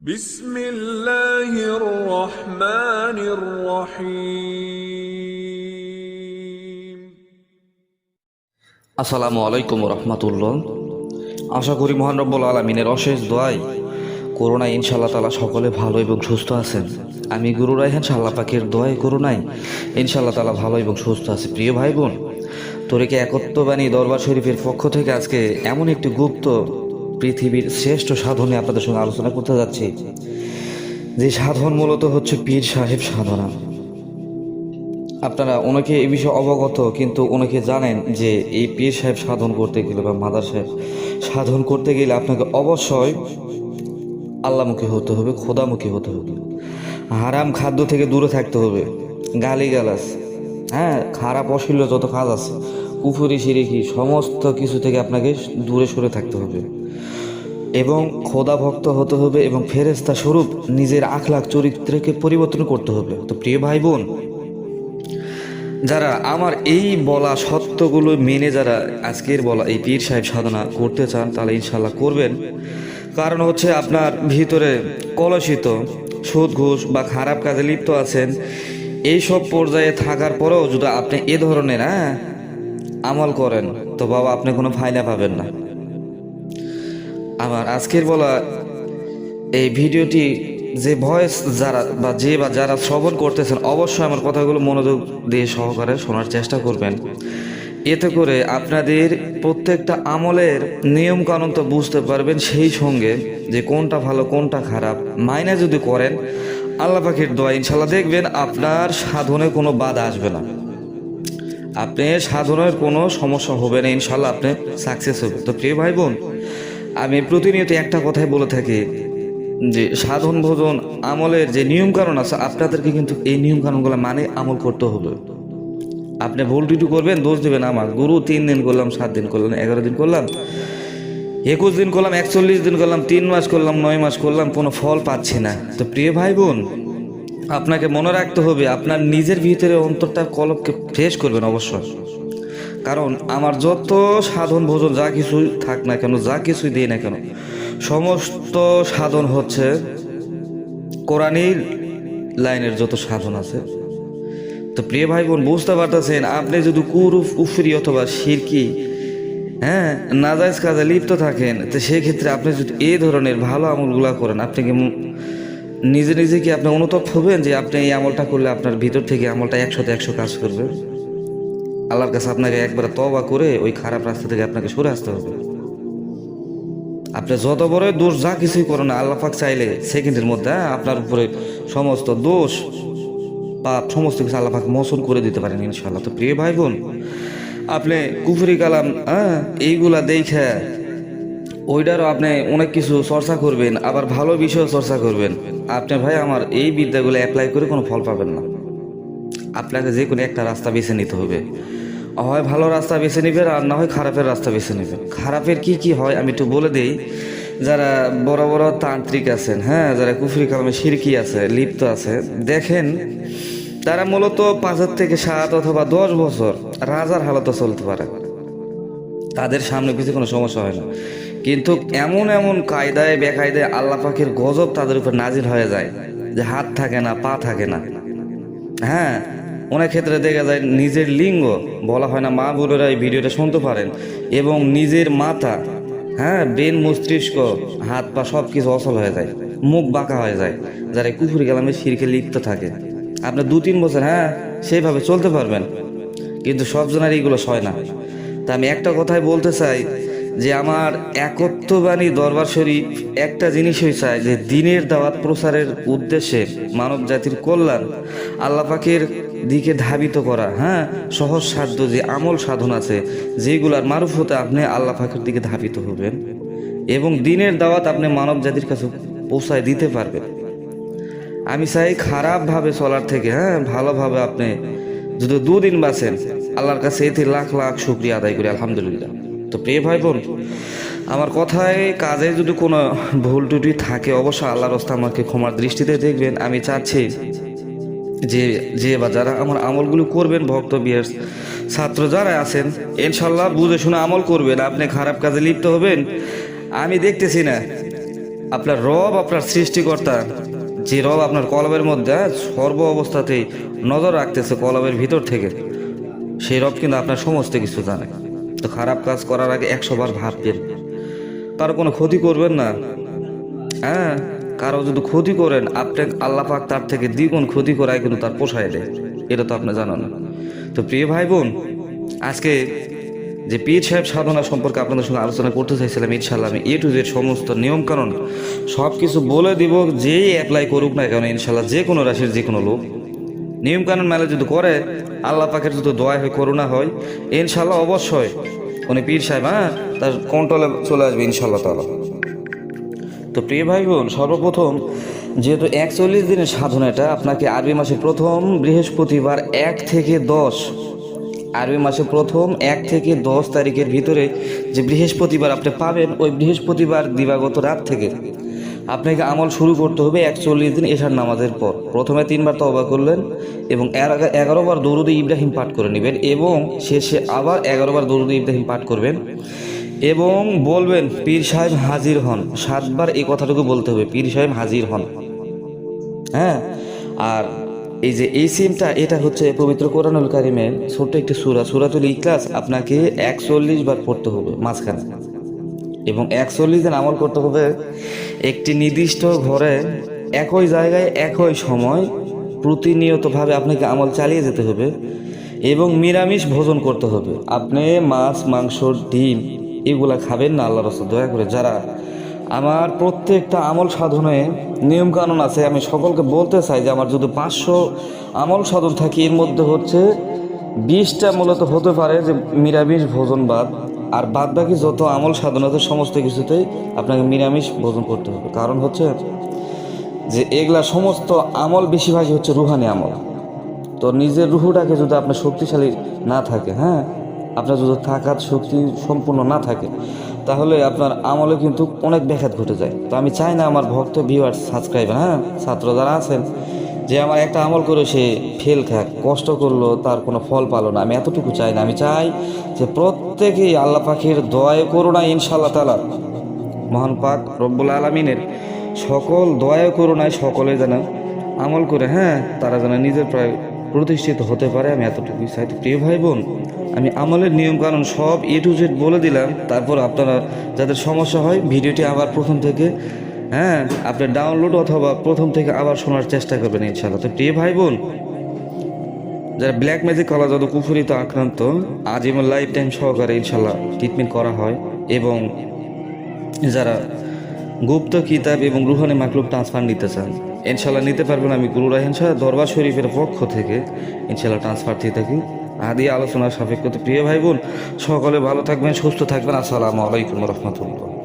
بسم الله الرحمن الرحيم আসসালামু আলাইকুম রহমতুল্লাহ আশা করি মহান রব্বুল আলমিনের অশেষ দোয়াই করোনায় ইনশাল্লাহ তালা সকলে ভালো এবং সুস্থ আছেন আমি গুরু রায়হান সাল্লাহ পাকের দোয়াই করোনায় ইনশাল্লাহ তালা ভালো এবং সুস্থ আছে প্রিয় ভাই বোন তোরেকে একত্ববাণী দরবার শরীফের পক্ষ থেকে আজকে এমন একটি গুপ্ত পৃথিবীর শ্রেষ্ঠ সাধনে আপনাদের সঙ্গে আলোচনা করতে যাচ্ছি। যে সাধন মূলত হচ্ছে পীর সাহেব সাধনা। আপনারা অনেকে এই বিষয়ে অবগত, কিন্তু অনেকে জানেন যে এই পীর সাহেব সাধন করতে গেলে বা মাদার সাহেব সাধন করতে গেলে আপনাকে অবশ্যই আল্লামুখী হতে হবে, খোদামুখী হতে হবে। হারাম খাদ্য থেকে দূরে থাকতে হবে গালি গালাস হ্যাঁ খারাপ অশীল যত কাজ আছে, কুফুরি, সিরিকি, সমস্ত কিছু থেকে আপনাকে দূরে সরে থাকতে হবে। এবং খোদা ভক্ত হতে হবে এবং ফেরেস্তা স্বরূপ নিজের আখলাখ চরিত্রকে পরিবর্তন করতে হবে। তো প্রিয় ভাই বোন যারা আমার এই বলা সত্যগুলো মেনে যারা আজকের বলা এই পীর সাহেব সাধনা করতে চান, তাহলে ইনশাল্লাহ করবেন। কারণ হচ্ছে আপনার ভিতরে কলসিত সুদ ঘুষ বা খারাপ কাজে লিপ্ত আছেন এই সব পর্যায়ে থাকার পরেও যদি আপনি এ ধরনের হ্যাঁ আমল করেন, তো বাবা আপনি কোনো ফায়দা পাবেন না। আমার আজকের বলা এই ভিডিওটি যে ভয়েস যারা বা যে বা যারা শ্রবণ করতেছেন, অবশ্যই আমার কথাগুলো মনোযোগ দিয়ে সহকারে শোনার চেষ্টা করবেন। এতে করে আপনাদের প্রত্যেকটা আমলের নিয়ম কানুন তো বুঝতে পারবেন সেই সঙ্গে যে কোনটা ভালো, কোনটা খারাপ। মাইনে যদি করেন, আল্লাহ পাখির দোয়া ইনশাল্লাহ দেখবেন আপনার সাধনে কোনো বাধা আসবে না। আপনি সাধনের কোনো সমস্যা হবে না ইনশাল্লাহ আপনি সাকসেস হবে। তো প্রিয় ভাই বোন আমি প্রতিনিয়ত একটা কথাই বলে থাকি যে সাধন ভোজন আমলের যে নিয়ম কারণ আছে, আপনাদেরকে কিন্তু এই নিয়ম কারণগুলো মানে আমল করতে হবে। আপনি ভুল টুটু করবেন, দোষ দেবেন আমার। গুরু তিন দিন করলাম, সাত দিন করলাম, এগারো দিন করলাম, একুশ দিন করলাম, একচল্লিশ দিন করলাম, তিন মাস করলাম, নয় মাস করলাম, কোনো ফল পাচ্ছি না। তো প্রিয় ভাই বোন আপনাকে মনে রাখতে হবে, আপনার নিজের ভিতরে অন্তরটা কলবকে ফ্রেশ করবেন অবশ্যই। কারণ আমার যত সাধন ভোজন যা কিছু থাক না কেন, যা কিছুই দিই না কেন, সমস্ত সাধন হচ্ছে কোরআনী লাইনের যত সাধন আছে। তো প্রিয় ভাই বোন বুঝতে পারতেছেন, আপনি যদি কুরুফ উফরি অথবা সিরকি হ্যাঁ নাজাইজ কাজে লিপ্ত থাকেন, তো সেক্ষেত্রে আপনি যদি এই ধরনের ভালো আমলগুলা করেন, আপনি কি নিজে নিজে কি আপনি অনুতপ হবেন যে আপনি এই আমলটা করলে আপনার ভিতর থেকে আমলটা একশোতে একশো কাজ করবে? আল্লাহর কাছে আপনাকে একবার তবা করে ওই খারাপ রাস্তা থেকে আপনাকে সরে আসতে হবে। আপনি যত বড় দোষ যা কিছুই করেন, আল্লাহ পাক চাইলে সেকেন্ডের মধ্যে আপনার উপরে সমস্ত দোষ, পাপ, সমস্ত কিছু আল্লাহ পাক মোচন করে দিতে পারেন ইনশাল্লাহ তো প্রিয় ভাই বোন আপনি কুফরি কালাম হ্যাঁ এইগুলা দেখে ওইটারও আপনি অনেক কিছু চর্চা করবেন, আবার ভালো বিষয় চর্চা করবেন। আপনি ভাই আমার এই বিদ্যাগুলো অ্যাপ্লাই করে কোনো ফল পাবেন না। আপনাকে যে কোনো একটা রাস্তা বেছে নিতে হবে। হয় ভালো রাস্তা বেছে নেবেন আর না হয় খারাপের রাস্তা বেছে নেবেন খারাপের কি কি হয়, আমি একটু বলে দেই। যারা বড় বড় তান্ত্রিক আছেন হ্যাঁ যারা কুফরি কালামে সিরকি আছে, লিপ্ত আছে, দেখেন, তারা মূলত পাঁচ হাজার থেকে সাত অথবা দশ বছর রাজার হালতে চলতে পারে। তাদের সামনে কিছু কোনো সমস্যা হয় না। কিন্তু এমন এমন কায়দায়, বেকায়দায় আল্লাহ পাখির গজব তাদের উপর নাজির হয়ে যায় যে হাত থাকে না, পা থাকে না। হ্যাঁ অনেক ক্ষেত্রে দেখা যায় নিজের লিঙ্গ, বলা হয় না, মা বোনেরা এই ভিডিওটা শুনতে পারেন, এবং নিজের মাথা হ্যাঁ বেন মস্তিষ্ক, হাত পা সব কিছু অচল হয়ে যায়, মুখ বাঁকা হয়ে যায়, যারা কুকুরি গেলামে শিরকে লিপ্ত থাকে। আপনি দু তিন বছর হ্যাঁ সেইভাবে চলতে পারবেন, কিন্তু সব জনের এইগুলো সয় না। তা আমি একটা কথাই বলতে চাই, যে আমার একত্ববাণী দরবার শরীফ একটা জিনিসই চাই, যে দিনের দাওয়াত প্রসারের উদ্দেশ্যে মানব জাতির কল্যাণ, আল্লাহ পাকের দিকে ধাবিত করা। হ্যাঁ সহজ সাধ্য যে আমল সাধন আছে যেগুলার মারুফ হতে আপনি আল্লাহ পাকের দিকে ধাবিত হবেন এবং দিনের দাওয়াত আপনি মানব জাতির কাছে পৌঁছায় দিতে পারবেন। আমি চাই খারাপভাবে চলার থেকে হ্যাঁ ভালোভাবে আপনি যদি দুদিন বাঁচেন, আল্লাহর কাছে এতে লাখ লাখ শুক্রিয়া আদায় করি, আলহামদুলিল্লাহ। তো প্রিয় ভাই বোন আমার কথায়, কাজে যদি কোনো ভুল টুটি থাকে, অবশ্যই আল্লাহর রাস্তা আমাকে ক্ষমার দৃষ্টিতে দেখবেন। আমি চাচ্ছি যে যে বা যারা আমার আমলগুলো করবেন, ভক্ত বিয়ের ছাত্র যারা আছেন, ইনশাল্লাহ বুঝে শুনে আমল করবেন। আপনি খারাপ কাজে লিপ্ত হবেন। আমি দেখতেছি না, আপনার রব, আপনার সৃষ্টিকর্তা, যে রব আপনার কলবের মধ্যে সর্ব অবস্থাতেই নজর রাখতেছে কলবের ভিতর থেকে সেই রব কিন্তু আপনার সমস্ত কিছু জানে। তো খারাপ কাজ করার আগে একশো বার ভাববেন তার কোনো ক্ষতি করবেন না। হ্যাঁ? কারও যদি ক্ষতি করেন, আপনি আল্লাহ পাক তার থেকে দ্বিগুণ ক্ষতি করায় কিন্তু তার পোষায় দেয়। এটা তো আপনি জানেন। তো প্রিয় ভাই বোন আজকে যে পীর সাহেব সাধনা সম্পর্কে আপনাদের সঙ্গে আলোচনা করতে চাইছিলাম ইনশাল্লাহ আমি এ টু জেড সমস্ত নিয়ম কানুন সব কিছু বলে দিব, যেই অ্যাপ্লাই করুক না কেন ইনশাল্লাহ যে কোনো রাশির যে কোনো লোক। নিয়ম কানুন মেলে যদি করে, আল্লাহ পাকের যদি দোয়া হয়, করুণা হয় ইনশাল্লাহ অবশ্যই। উনি পীর সাহেব হ্যাঁ তার কন্ট্রোলে চলে আসবে ইনশাল্লাহ তালা তো প্রিয় ভাই বোন সর্বপ্রথম যেহেতু একচল্লিশ দিনের সাধনাটা আপনাকে আরবি মাসের প্রথম বৃহস্পতিবার এক থেকে দশ, আরবি মাসের প্রথম এক থেকে দশ তারিখের ভিতরে যে বৃহস্পতিবার আপনি পাবেন, ওই বৃহস্পতিবার দিবাগত রাত থেকে আপনাকে আমল শুরু করতে হবে একচল্লিশ দিন এশার নামাজের পর। প্রথমে তিনবার তবা করলেন এবং এর আগে এগারো বার দরুদ ইব্রাহিম পাঠ করে নেবেন এবং শেষে আবার এগারো বার দরুদ ইব্রাহিম পাঠ করবেন। এবং বলবেন, পীর সাহেব হাজির হন। সাতবার এই কথাটুকু বলতে হবে, পীর সাহেব হাজির হন। হ্যাঁ? আর এই যে এই সিমটা, এটা হচ্ছে পবিত্র কোরআনুল কারিমের ছোট্ট একটি সুরা, সুরাতুল ইখলাস। আপনাকে একচল্লিশ বার পড়তে হবে মাঝখানে। এবং একচল্লিশ দিন আমল করতে হবে একটি নির্দিষ্ট ঘরে, একই জায়গায়, একই সময় প্রতিনিয়তভাবে আপনাকে আমল চালিয়ে যেতে হবে এবং নিরামিষ ভোজন করতে হবে। আপনি মাছ, মাংস, ডিম এগুলা খাবেন না আল্লাহ রসুল দয়া করে। যারা আমার প্রত্যেকটা আমল সাধনে নিয়মকানুন আছে, আমি সকলকে বলতে চাই যে আমার যদি পাঁচশো আমল সাধন থাকে, এর মধ্যে হচ্ছে বিশটা মূলত হতে পারে যে নিরামিষ ভোজন বাদ, আর বাদ বাকি যত আমল সাধন আছে, সমস্ত কিছুতেই আপনাকে নিরামিষ ভোজন করতে হবে। কারণ হচ্ছে যে এগুলা সমস্ত আমল বেশিরভাগই হচ্ছে রুহানি আমল। তো নিজের রুহুটাকে যদি আপনার শক্তিশালী না থাকে হ্যাঁ আপনার যদি থাকার শক্তি সম্পূর্ণ না থাকে, তাহলে আপনার আমলে কিন্তু অনেক ব্যাঘাত ঘটে যায়। তো আমি চাই না আমার ভক্ত ভিউয়ার সাবস্ক্রাইবার হ্যাঁ? ছাত্র যারা আছেন, যে আমার একটা আমল করে সে ফেল খাক, কষ্ট করল, তার কোনো ফল পালো না। আমি এতটুকু চাই না। আমি চাই যে প্রত্যেকেই আল্লাহ পাখির দয়ায় করুণা ইনশাল্লাহ তালা মহান পাক রব্বুল আলমিনের সকল দয়া, করুণায় সকলে যেন আমল করে হ্যাঁ? তারা যেন নিজের প্রায় প্রতিষ্ঠিত হতে পারে। আমি এতটুকু চাই। প্রিয় ভাই বোন আমি আমলের নিয়ম কানুন সব এ টু জেড বলে দিলাম, তারপর আপনারা যাদের সমস্যা হয় ভিডিওটি আবার প্রথম থেকে হ্যাঁ আপনি ডাউনলোড অথবা প্রথম থেকে আবার শোনার চেষ্টা করবেন ইনশাল্লাহ তো প্রিয় ভাই বোন, যারা ব্ল্যাক ম্যাজিক কলা যত কুফুরিত আক্রান্ত আজীবন লাইফ টাইম সহকারে ইনশাল্লাহ ট্রিটমেন্ট করা হয় এবং যারা গুপ্ত কিতাব এবং রুহানি মাকলুব ট্রান্সফার নিতে চান ইনশাল্লাহ নিতে পারবেন আমি গুরু রাহিন শাহ দরবার শরীফের পক্ষ থেকে ইনশাল্লাহ ট্রান্সফার দিয়ে থাকি। আদি আলোচনা সাপেক্ষ প্রিয় ভাই বোন সকলে ভালো থাকবেন সুস্থ থাকবেন। আসসালামু আলাইকুম রহমতুল্লাহ।